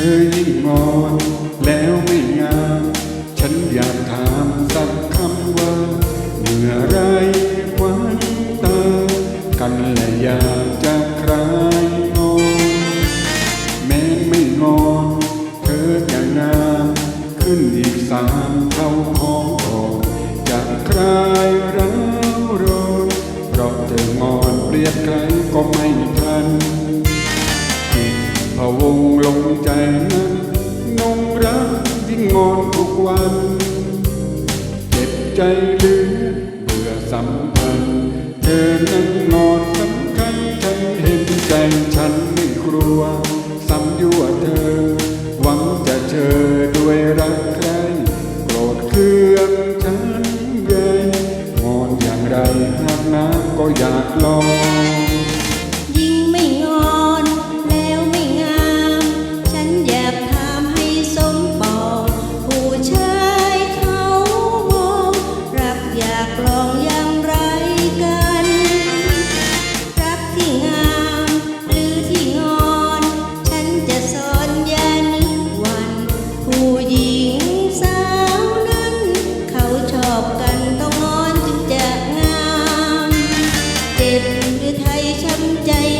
อยิ่งงอนแล้วไม่งาม ฉันอยากถามสักคำว่าเหนื่อไรควันตากันและอยากจะคลายงอนแม้ไม่งอนเธอจะงามขึ้นอีกสามเท่าของก่อนจะคลายร้าวรนเพราะเธองอนเปรียบใครก็ไม่ทันจิพะวงลง ใจเลือเบื่อสัมพันธ์เธอนั้นนอนสำคัญฉันเห็นใจฉันไม่กลัวซ้ำยั่วเธอ หวังจะเจอด้วยรักใครโกรธเครื่องฉันเย้งอนอย่างไรหากน้ำก็อยากลอง ช้ำใจ